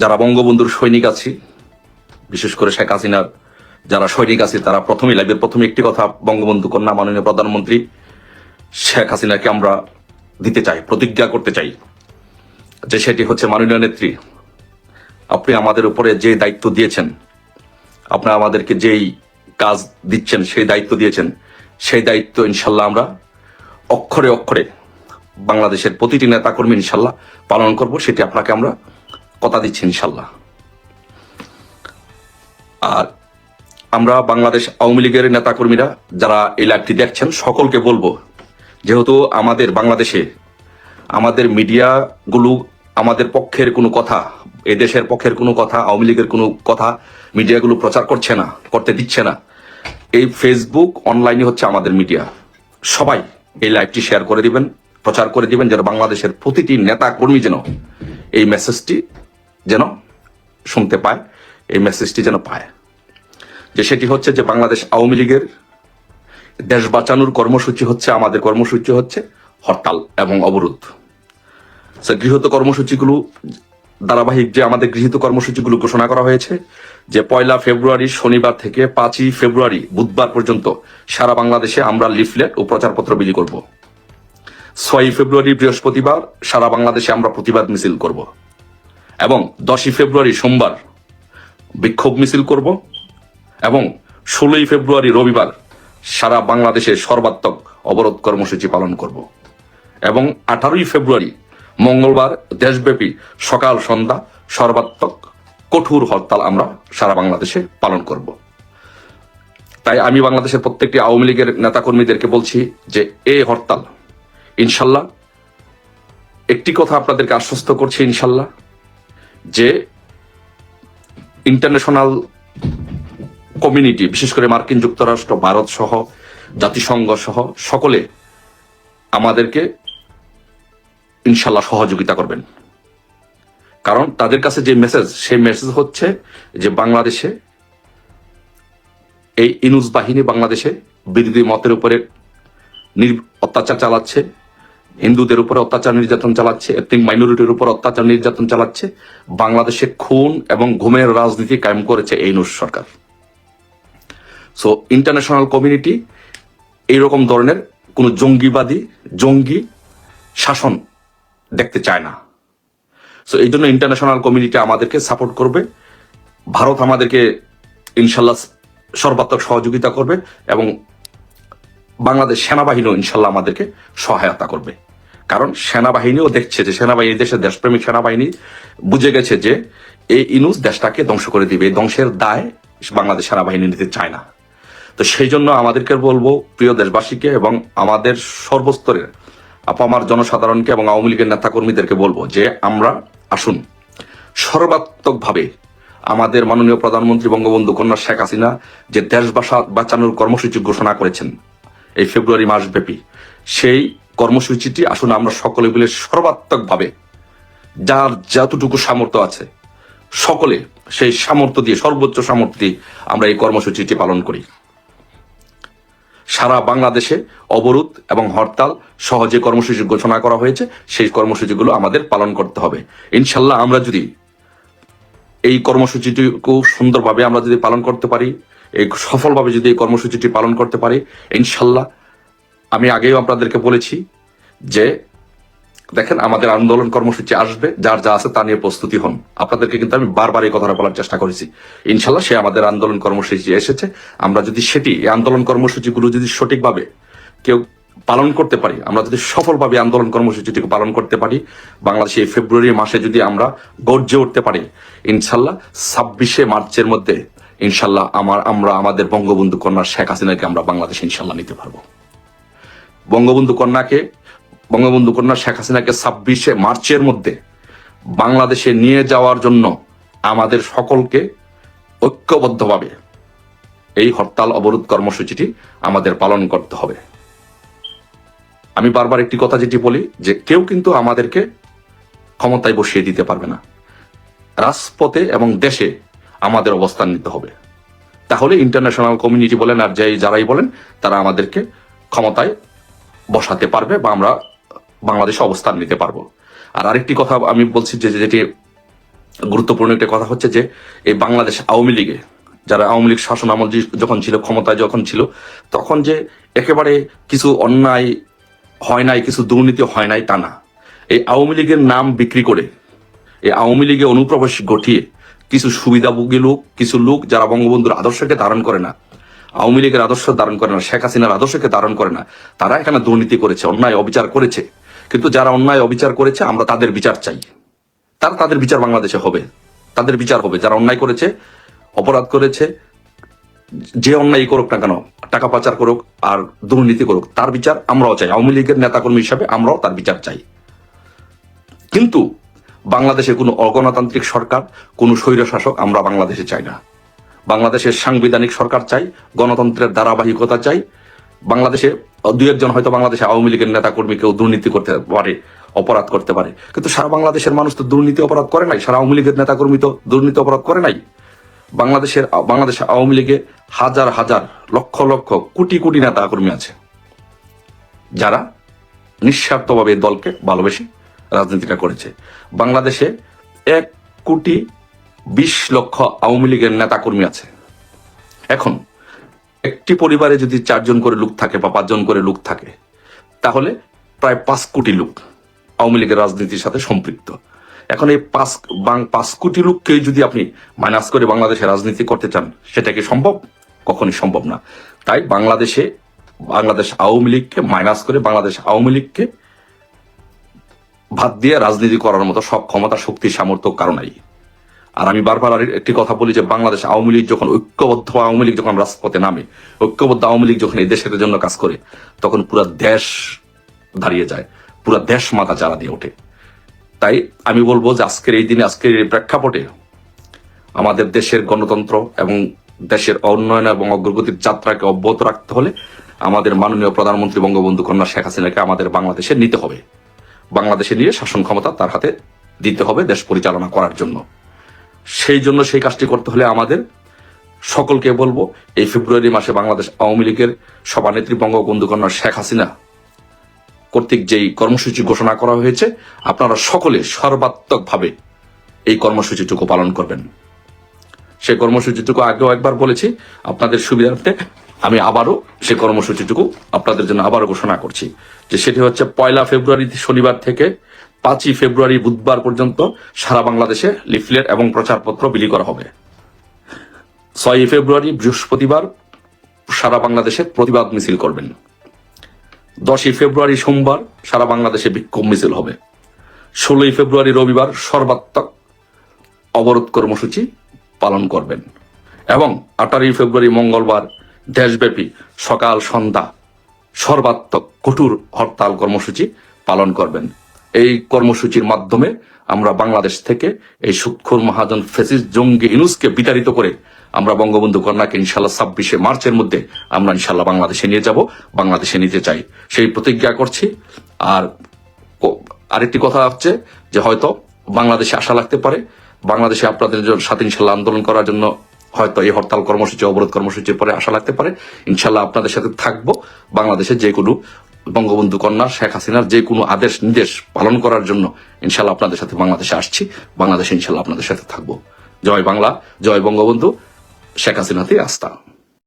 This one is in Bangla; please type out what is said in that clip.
যারা বঙ্গবন্ধুর সৈনিক আছি, বিশেষ করে শেখ হাসিনার যারা সৈনিক আছে, তারা প্রথমেই লাইভের প্রথমে একটি কথা, বঙ্গবন্ধু কন্যা মাননীয় প্রধানমন্ত্রী, শেখ হাসিনাকে আমরা দিতে চাই, প্রতিজ্ঞা করতে চাই যে সেটি হচ্ছে মাননীয় নেত্রী, আপনি আমাদের উপরে যে দায়িত্ব দিয়েছেন আপনারা আমাদেরকে যেই কাজ দিচ্ছেন, সেই দায়িত্ব দিয়েছেন, সেই দায়িত্ব ইনশাল্লাহ আমরা অক্ষরে অক্ষরে বাংলাদেশের প্রতিটি নেতাকর্মী ইনশাল্লাহ পালন করব, সেটি আপনাকে আমরা কথা দিচ্ছি ইনশাল্লাহ। আর আমরা বাংলাদেশ আওয়ামী লীগের নেতাকর্মীরা যারা এই লাইভটি দেখছেন, সকলকে বলব, যেহেতু আমাদের বাংলাদেশে, আমাদের মিডিয়াগুলো আমাদের পক্ষের কোনো কথা এ দেশের পক্ষের কোনো কথা, আওয়ামী লীগের কোনো কথা মিডিয়াগুলো প্রচার করছে না, করতে দিচ্ছে না। এই ফেসবুক অনলাইনে হচ্ছে আমাদের মিডিয়া। সবাই এই লাইভটি শেয়ার করে দিবেন, প্রচার করে দিবেন, যেন বাংলাদেশের প্রতিটি নেতা কর্মী যেন এই মেসেজটি যেন শুনতে পায়, এই মেসেজটি যেন পায়। যে সেটি হচ্ছে যে বাংলাদেশ আওয়ামী লীগের দেশ বাঁচানোর কর্মসূচি হচ্ছে, আমাদের কর্মসূচি হচ্ছে হরতাল এবং অবরোধ। গৃহীত কর্মসূচিগুলো, ধারাবাহিক যে আমাদের গৃহীত কর্মসূচিগুলো ঘোষণা করা হয়েছে, যে পয়লা ফেব্রুয়ারি শনিবার থেকে পাঁচই ফেব্রুয়ারি বুধবার পর্যন্ত সারা বাংলাদেশে আমরা লিফলেট ও প্রচারপত্র বিলি করব। ছয়ই ফেব্রুয়ারি বৃহস্পতিবার সারা বাংলাদেশে আমরা প্রতিবাদ মিছিল করব। এবং দশই ফেব্রুয়ারি সোমবার বিক্ষোভ মিছিল করব এবং ষোলোই ফেব্রুয়ারি রবিবার সারা বাংলাদেশে সর্বাত্মক অবরোধ কর্মসূচি পালন করব এবং আঠারোই ফেব্রুয়ারি মঙ্গলবার দেশব্যাপী সকাল সন্ধ্যা সর্বাত্মক কঠোর হরতাল আমরা সারা বাংলাদেশে পালন করব। তাই আমি বাংলাদেশের প্রত্যেকটি আওয়ামী লীগের নেতাকর্মীদেরকে বলছি যে এ হরতাল, ইনশাল্লাহ, একটি কথা আপনাদেরকে আশ্বস্ত করছি, ইনশাল্লাহ যে ইন্টারন্যাশনাল কমিউনিটি বিশেষ করে মার্কিন যুক্তরাষ্ট্র, ভারত সহ, জাতিসংঘ সহ, সকলে আমাদেরকে ইনশাল্লাহ সহযোগিতা করবেন। কারণ তাদের কাছে যে মেসেজ সেই মেসেজ হচ্ছে যে বাংলাদেশে এই ইনুজ বাহিনী বাংলাদেশে বিরোধী মতের উপরে অত্যাচার চালাচ্ছে। হিন্দুদের উপর অত্যাচার নির্যাতন চালাচ্ছে এথনিক মাইনরিটির উপর অত্যাচার নির্যাতন চালাচ্ছে, বাংলাদেশে খুন এবং ঘুমের রাজনীতি কায়েম করেছে এই নুস সরকার। সো ইন্টারন্যাশনাল কমিউনিটি এইরকম ধরনের কোনো জঙ্গিবাদী, জঙ্গি শাসন দেখতে চায় না। সো এই জন্য ইন্টারন্যাশনাল কমিউনিটি আমাদেরকে সাপোর্ট করবে। ভারত আমাদেরকে ইনশাল্লাহ সর্বাত্মক সহযোগিতা করবে এবং বাংলাদেশ সেনাবাহিনীও ইনশাল্লাহ আমাদেরকে সহায়তা করবে। কারণ সেনাবাহিনীও দেখছে যে সেনাবাহিনী, দেশের দেশপ্রেমিক সেনাবাহিনী বুঝে গেছে যে এই ইনুস দেশটাকে ধ্বংস করে দিবে। এই ধ্বংসের দায় বাংলাদেশ সেনাবাহিনী নিতে চায় না। তো সেই জন্য আমাদেরকে বলব প্রিয় দেশবাসীকে এবং আমাদের সর্বস্তরের আপামার জনসাধারণকে এবং আওয়ামী লীগের নেতাকর্মীদেরকে বলব যে আমরা আসুন। সর্বাত্মকভাবে আমাদের মাননীয় প্রধানমন্ত্রী বঙ্গবন্ধু কন্যা শেখ হাসিনা যে দেশ বাঁচানোর কর্মসূচি ঘোষণা করেছেন এই ফেব্রুয়ারি মাস ব্যাপী সেই কর্মসূচিটি আসুন আমরা সকলে মিলে সর্বাত্মকভাবে যার যতটুকু সামর্থ্য আছে, সকলে সেই সামর্থ্য দিয়ে, সর্বোচ্চ সামর্থ্য দিয়ে আমরা এই কর্মসূচিটি পালন করি। সারা বাংলাদেশে অবরোধ এবং হরতাল সহজে কর্মসূচি ঘোষণা করা হয়েছে, সেই কর্মসূচিগুলো আমাদের পালন করতে হবে। ইনশাল্লাহ আমরা যদি এই কর্মসূচিটি খুব সুন্দরভাবে আমরা যদি পালন করতে পারি, এই সফলভাবে যদি এই কর্মসূচিটি পালন করতে পারি, ইনশাল্লাহ আমি আগেও আপনাদেরকে বলেছি যে, দেখেন আমাদের আন্দোলন কর্মসূচি আসবে, যার যা আছে তা নিয়ে প্রস্তুতি হন। আপনাদেরকে কিন্তু আমি বারবার এই কথাটা বলার চেষ্টা করেছি। ইনশাল্লাহ সে আমাদের আন্দোলন কর্মসূচি এসেছে। আমরা যদি সেটি, এই আন্দোলন কর্মসূচিগুলো যদি সঠিকভাবে কেউ পালন করতে পারি, আমরা যদি সফলভাবে আন্দোলন কর্মসূচিটিকে পালন করতে পারি, বাংলাদেশে এই ফেব্রুয়ারি মাসে যদি আমরা গর্জে উঠতে পারি ইনশাল্লাহ ছাব্বিশে মার্চের মধ্যে ইনশাল্লাহ আমার, আমরা আমাদের বঙ্গবন্ধু কন্যা শেখ হাসিনাকে আমরা বাংলাদেশে ইনশাল্লাহ নিতে পারব। বঙ্গবন্ধু কন্যাকে, বঙ্গবন্ধু কন্যা শেখ হাসিনাকে ছাব্বিশে মার্চের মধ্যে বাংলাদেশে নিয়ে যাওয়ার জন্য আমাদের সকলকে ঐক্যবদ্ধভাবে এই হরতাল অবরোধ কর্মসূচিটি আমাদের পালন করতে হবে। আমি বারবার একটি কথা যেটি বলি যে কেউ কিন্তু আমাদেরকে ক্ষমতায় বসিয়ে দিতে পারবে না। রাজপথে এবং দেশে আমাদের অবস্থান নিতে হবে। তাহলে ইন্টারন্যাশনাল কমিউনিটি বলেন আর যাই যারাই বলেন তারা আমাদেরকে ক্ষমতায় বসাতে পারবে বা আমরা বাংলাদেশে অবস্থান নিতে পারব। আর আরেকটি কথা আমি বলছি যে, যেটি গুরুত্বপূর্ণ একটা কথা হচ্ছে যে, এই বাংলাদেশ আওয়ামী লীগে, যারা আওয়ামী লীগ শাসন আমল যখন ছিল, ক্ষমতায় যখন ছিল, তখন যে একেবারে কিছু অন্যায় হয় নাই, কিছু দুর্নীতি হয় নাই তা না। এই আওয়ামী লীগের নাম বিক্রি করে, এই আওয়ামী লীগে অনুপ্রবেশ ঘটিয়ে কিছু সুবিধাভোগী লোক, কিছু লোক যারা বঙ্গবন্ধুর আদর্শকে ধারণ করে না আওয়ামী লীগের আদর্শ ধারণ করে না, শেখ হাসিনার আদর্শকে ধারণ করে না, তারা এখানে দুর্নীতি করেছে, অন্যায় অবিচার করেছে। কিন্তু যারা অন্যায় অবিচার করেছে, আমরা তাদের বিচার চাই। তার তাদের বিচার বাংলাদেশে হবে। তাদের বিচার হবে। যারা অন্যায় করেছে, অপরাধ করেছে, যে অন্যায় করুক না কেন, টাকা পাচার করুক আর দুর্নীতি করুক, তার বিচার আমরাও চাই। আওয়ামী লীগের নেতাকর্মী হিসাবে আমরাও তার বিচার চাই। কিন্তু বাংলাদেশে কোনো অগণতান্ত্রিক সরকার, কোনো স্বৈর শাসক আমরা বাংলাদেশে চাই না। বাংলাদেশের সাংবিধানিক সরকার চাই, গণতন্ত্রের ধারাবাহিকতা চাই। বাংলাদেশে দু একজন হয়তো বাংলাদেশে আওয়ামী লীগের নেতা কর্মী কেউ দুর্নীতি করতে পারে, অপরাধ করতে পারে। কিন্তু সারা বাংলাদেশের মানুষ তো দুর্নীতি অপরাধ করে নাই, সারা আওয়ামী লীগের নেতা কর্মী তো দুর্নীতি অপরাধ করে নাই। বাংলাদেশের, বাংলাদেশ আওয়ামী লীগে হাজার হাজার, লক্ষ লক্ষ, কোটি কোটি নেতা কর্মী আছে। যারা নিঃস্বার্থভাবে দলকে ভালোবেসে রাজনীতিটা করেছে। বাংলাদেশে এক কোটি বিশ লক্ষ আওয়ামী লীগের নেতা কর্মী আছে। এখন, একটি পরিবারে যদি চারজন করে লোক থাকে বা পাঁচজন করে লোক থাকে, তাহলে প্রায় পাঁচ কোটি লোক আওয়ামী লীগের রাজনীতির সাথে সম্পৃক্ত। এখন এই পাঁচ, বাং- পাঁচ কোটি লোককে যদি আপনি মাইনাস করে বাংলাদেশে রাজনীতি করতে চান, সেটা কি সম্ভব? কখনই সম্ভব না। তাই বাংলাদেশে, বাংলাদেশ আওয়ামী লীগকে মাইনাস করে বাংলাদেশ আওয়ামী লীগকে ভাত দিয়ে রাজনীতি করার মতো সব ক্ষমতা, শক্তি, সামর্থ্য কারও নাই। আর আমি বারবার আর একটি কথা বলি যে বাংলাদেশ আওয়ামী লীগ যখন ঐক্যবদ্ধ, আওয়ামী লীগ যখন রাজপথে নামে, ঐক্যবদ্ধ আওয়ামী লীগ যখন এই দেশের জন্য কাজ করে, তখন পুরো দেশ দাঁড়িয়ে যায়, পুরো দেশ মাথা চারা দিয়ে ওঠে। তাই আমি বলব যে আজকের এই দিনে, আজকের এই প্রেক্ষাপটে আমাদের দেশের গণতন্ত্র এবং দেশের উন্নয়ন এবং অগ্রগতির যাত্রাকে অব্যাহত রাখতে হলে আমাদের মাননীয় প্রধানমন্ত্রী বঙ্গবন্ধু কন্যা শেখ হাসিনাকে আমাদের বাংলাদেশে নিতে হবে। বাংলাদেশে নিয়ে শাসন ক্ষমতা তার হাতে দিতে হবে দেশ পরিচালনা করার জন্য। সেই জন্য সেই কাজটি করতে হলে আমাদের সকলকে বলব, এই ফেব্রুয়ারি মাসে বাংলাদেশ আওয়ামী লীগের সভানেত্রী বঙ্গবন্ধু কন্যা শেখ হাসিনা কর্তৃক যেই কর্মসূচি ঘোষণা করা হয়েছে, আপনারা সকলে সর্বাত্মকভাবে এই কর্মসূচিটুকু পালন করবেন। সেই কর্মসূচিটুকু আগেও একবার বলেছি, আপনাদের সুবিধার্থে আমি আবারও সেই কর্মসূচিটুকু আপনাদের জন্য আবারও ঘোষণা করছি, যে সেটি হচ্ছে পয়লা ফেব্রুয়ারি শনিবার থেকে পাঁচই ফেব্রুয়ারি বুধবার পর্যন্ত সারা বাংলাদেশে লিফলেট এবং প্রচারপত্র বিলি করা হবে। ছয়ই ফেব্রুয়ারি বৃহস্পতিবার সারা বাংলাদেশে প্রতিবাদ মিছিল করবেন। দশই ফেব্রুয়ারি সোমবার সারা বাংলাদেশে বিক্ষোভ মিছিল হবে। ষোলোই ফেব্রুয়ারি রবিবার সর্বাত্মক অবরোধ কর্মসূচি পালন করবেন। এবং আঠারোই ফেব্রুয়ারি মঙ্গলবার দেশব্যাপী সকাল সন্ধ্যা সর্বাত্মক কঠোর হরতাল কর্মসূচি পালন করবেন। এই কর্মসূচির মাধ্যমে আমরা বাংলাদেশ থেকে এই সুক্ষর মহাজন ফেসিস জঙ্গি ইনুসকে বিতাড়িত করে আমরা বঙ্গবন্ধু কন্যাকে ইনশাল্লাহ ছাব্বিশে মার্চের মধ্যে আমরা ইনশাল্লাহ বাংলাদেশে নিয়ে যাব, বাংলাদেশে নিতে চাই। সেই প্রতিজ্ঞা করছি। আর আরেকটি কথা হচ্ছে যে হয়তো বাংলাদেশে আশা লাগতে পারে। বাংলাদেশে আপনাদের সাথে ইনশাল্লাহ আন্দোলন করার জন্য হয়তো এই হরতাল কর্মসূচি, অবরোধ কর্মসূচির পরে আশা লাগতে পারে। ইনশাল্লাহ আপনাদের সাথে থাকব। বাংলাদেশে যে কোনো বঙ্গবন্ধু কন্যা, শেখ হাসিনার যে কোনো আদেশ নির্দেশ পালন করার জন্য ইনশাল্লাহ আপনাদের সাথে বাংলাদেশে আসছি। বাংলাদেশে ইনশাল্লাহ আপনাদের সাথে থাকব। জয় বাংলা, জয় বঙ্গবন্ধু, শেখ হাসিনাতে আস্থা।